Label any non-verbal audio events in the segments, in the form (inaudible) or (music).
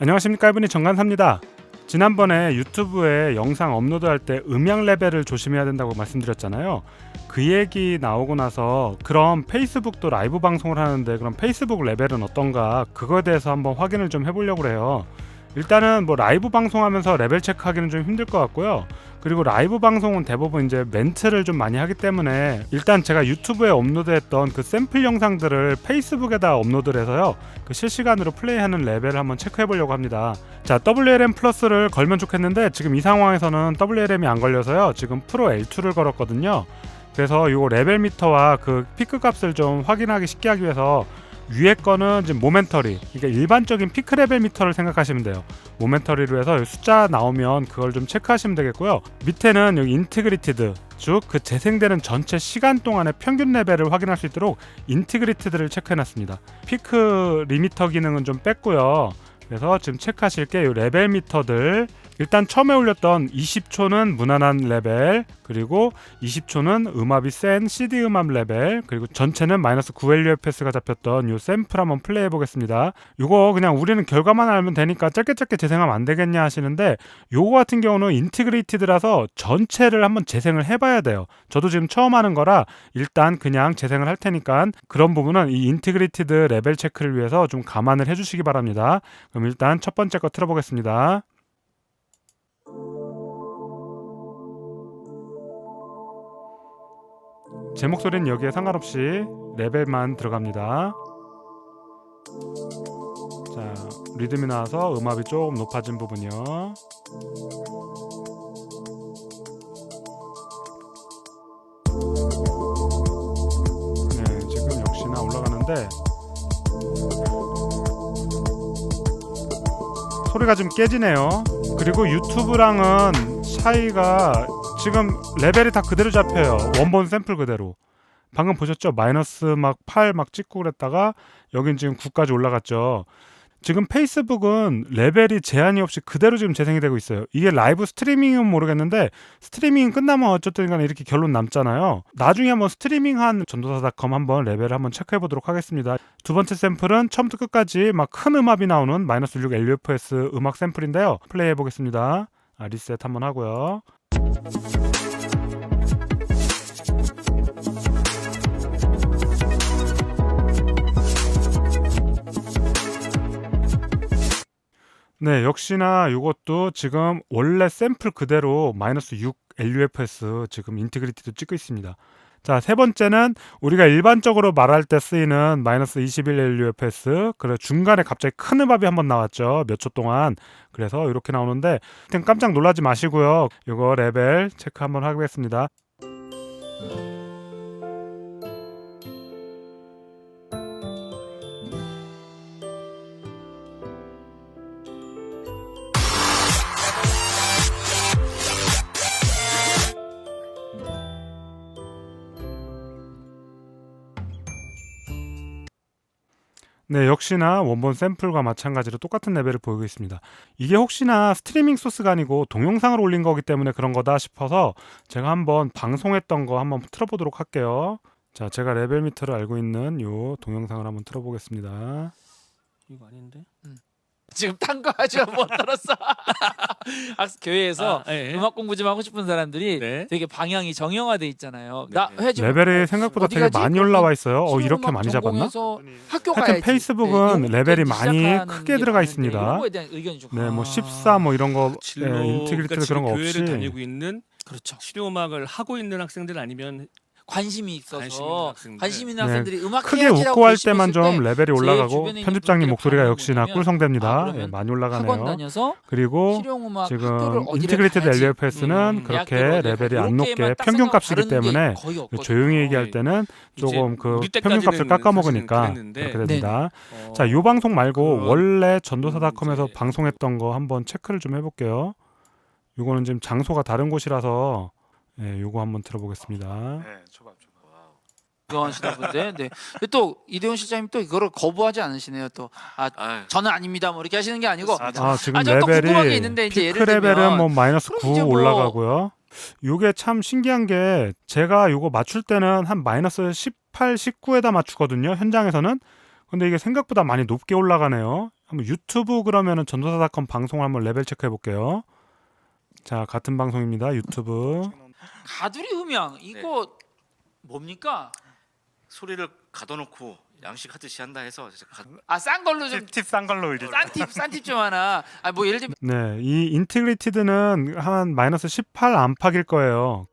안녕하십니까 이분이 정관사입니다. 지난번에 유튜브에 영상 업로드할 때 음향 레벨을 조심해야 된다고 말씀드렸잖아요. 그 얘기 나오고 나서 그럼 페이스북도 라이브 방송을 하는데 그럼 페이스북 레벨은 어떤가 그거에 대해서 한번 확인을 좀 해보려고 해요. 일단은 뭐 라이브 방송하면서 레벨 체크하기는 좀 힘들 것 같고요. 그리고 라이브 방송은 대부분 이제 멘트를 좀 많이 하기 때문에 일단 제가 유튜브에 업로드했던 그 샘플 영상들을 페이스북에다 업로드를 해서요. 그 실시간으로 플레이하는 레벨을 한번 체크해 보려고 합니다. 자, WLM 플러스를 걸면 좋겠는데 지금 이 상황에서는 WLM이 안 걸려서요. 지금 프로 L2를 걸었거든요. 그래서 요 레벨 미터와 그 피크 값을 좀 확인하기 쉽게 하기 위해서 위에 거는 지금 모멘터리 그러니까 일반적인 피크 레벨 미터를 생각하시면 돼요. 모멘터리로 해서 숫자 나오면 그걸 좀 체크하시면 되겠고요. 밑에는 여기 인티그리티드 즉 그 재생되는 전체 시간 동안의 평균 레벨을 확인할 수 있도록 인티그리티드를 체크해 놨습니다. 피크 리미터 기능은 좀 뺐고요. 그래서 지금 체크하실 게 이 레벨 미터들 일단 처음에 올렸던 20초는 무난한 레벨 그리고 20초는 음압이 센 CD 음압 레벨 그리고 전체는 마이너스 9LUFS가 잡혔던 요 샘플 한번 플레이해 보겠습니다. 요거 그냥 우리는 결과만 알면 되니까 짧게 짧게 재생하면 안 되겠냐 하시는데 요거 같은 경우는 인티그레이티드라서 전체를 한번 재생을 해봐야 돼요. 저도 지금 처음 하는 거라 일단 그냥 재생을 할 테니까 그런 부분은 이 인티그레이티드 레벨 체크를 위해서 좀 감안을 해주시기 바랍니다. 그럼 일단 첫 번째 거 틀어보겠습니다 제 목소리는 여기에 상관없이 레벨만 들어갑니다. 자, 리듬이 나와서 음압이 조금 높아진 부분이요. 네, 지금 역시나 올라가는데 소리가 좀 깨지네요. 그리고 유튜브랑은 차이가 지금 레벨이 다 그대로 잡혀요. 원본 샘플 그대로. 방금 보셨죠? 마이너스 막 8 막 찍고 그랬다가 여긴 지금 9까지 올라갔죠. 지금 페이스북은 레벨이 제한이 없이 그대로 지금 재생이 되고 있어요. 이게 라이브 스트리밍은 모르겠는데 스트리밍 끝나면 어쨌든 간에 이렇게 결론 남잖아요. 나중에 한번 스트리밍한 전도사닷컴 한번 레벨을 한번 체크해 보도록 하겠습니다. 두 번째 샘플은 처음부터 끝까지 막 큰 음압이 나오는 마이너스 6 LUFS 음악 샘플인데요. 플레이해 보겠습니다. 아, 리셋 한번 하고요. 네, 역시나 이것도 지금 원래 샘플 그대로 마이너스 6 LUFS 지금 인티그리티도 찍고 있습니다. 자, 세 번째는 우리가 일반적으로 말할 때 쓰이는 마이너스 21 LUFS. 그래 중간에 갑자기 큰 음압이 한 번 나왔죠. 몇 초 동안. 그래서 이렇게 나오는데 깜짝 놀라지 마시고요. 이거 레벨 체크 한번 하겠습니다. 네, 역시나 원본 샘플과 마찬가지로 똑같은 레벨을 보이고 있습니다. 이게 혹시나 스트리밍 소스가 아니고 동영상을 올린 거기 때문에 그런 거다 싶어서 제가 한번 방송했던 거 한번 틀어보도록 할게요. 자, 제가 레벨 미터를 알고 있는 요 동영상을 한번 틀어보겠습니다. 이거 아닌데? 지금 탄 거 아주 못 들었어. (laughs) (laughs) 학습 교회에서 아, 예. 음악 공부 좀 하고 싶은 사람들이 네. 되게 방향이 정형화돼 있잖아요. 나 네. 해지 레벨이 생각보다 어디 되게 가지? 많이 올라와 있어요. 어, 이렇게 음악 많이 잡았나? 전공해서 학교 하여튼 가야지. 페이스북은 네, 레벨이 많이 시작하는 크게 게 들어가 많은데 있습니다. 이런 거에 대한 의견이 좀 네, 뭐 아, 14 뭐 이런 거 진로 예, 인티그리티드 그러니까 그런 거 지금 없이 교회를 다니고 있는 그렇죠. 치료 음악을 하고 있는 학생들 아니면 관심이 있어서 관심 있는 학생들. 관심 있는 네, 학생들이 음악 크게 해야지라고 웃고 할 때만 좀때 레벨이 제 올라가고 주변에 있는 편집장님 분들의 목소리가 반응을 역시나 보면 꿀성됩니다. 아, 예, 그러면 많이 학원 올라가네요. 다녀서 그리고 실용음악 학교를 지금 어디를 인티그레이티드 가야지 LUFS는 음, 그렇게 레벨이 안 높게 이렇게만 딱 평균 생각하고 값이기 다른 게 때문에 없거든요. 조용히 얘기할 예. 때는 조금 그 우리 평균 값을 때까지는 깎아먹으니까 사실은 그랬는데. 그렇게 됩니다. 어, 자, 요 방송 말고 그, 원래 전도사닷컴에서 이제- 방송했던 거 한번 체크를 좀 해볼게요. 요거는 지금 장소가 다른 곳이라서 예, 요거 한번 들어보겠습니다. 네, 초밥 초밥. 이거 하시다 본데. 네. 근데 또 이대훈 실장님 또 이거를 거부하지 않으시네요. 또 아, 아유, 저는 아닙니다. 뭐 이렇게 하시는 게 아니고 아, 지금 아, 저또 궁금한 게 레벨이 있는데 이제 피크 예를 들면 레벨은 뭐 마이너스 그럼 9 이제 뭐- 올라가고요. 요게 참 신기한 게 제가 요거 맞출 때는 한 마이너스 18, 19에다 맞추거든요. 현장에서는. 근데 이게 생각보다 많이 높게 올라가네요. 한번 유튜브 그러면은 전도사닷컴 방송을 한번 레벨 체크해 볼게요. 자, 같은 방송입니다. 유튜브. 가두리 음향 이거 뭡니까? 소리를 가둬놓고 양식하듯이 한다 해서 가- 아 싼 걸로 좀 팁 싼 걸로 이제 싼 팁, 싼 팁 좀 하나. 아 뭐 예를 들면 네, 이 인티그리티드는 한 마이너스 18 안팎일 거예요.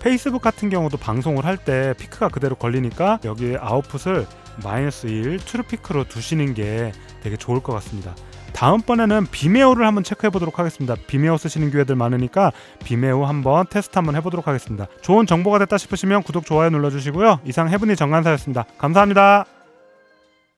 페이스북 같은 경우도 방송을 할 때 피크가 그대로 걸리니까 여기 아웃풋을 마이너스 1 트루 피크로 두시는 게 되게 좋을 것 같습니다. 다음번에는 비메오를 한번 체크해 보도록 하겠습니다. 비메오 쓰시는 교회들 많으니까 비메오 한번 테스트 한번 해보도록 하겠습니다. 좋은 정보가 됐다 싶으시면 구독, 좋아요 눌러주시고요. 이상 해븐이 정관사였습니다. 감사합니다.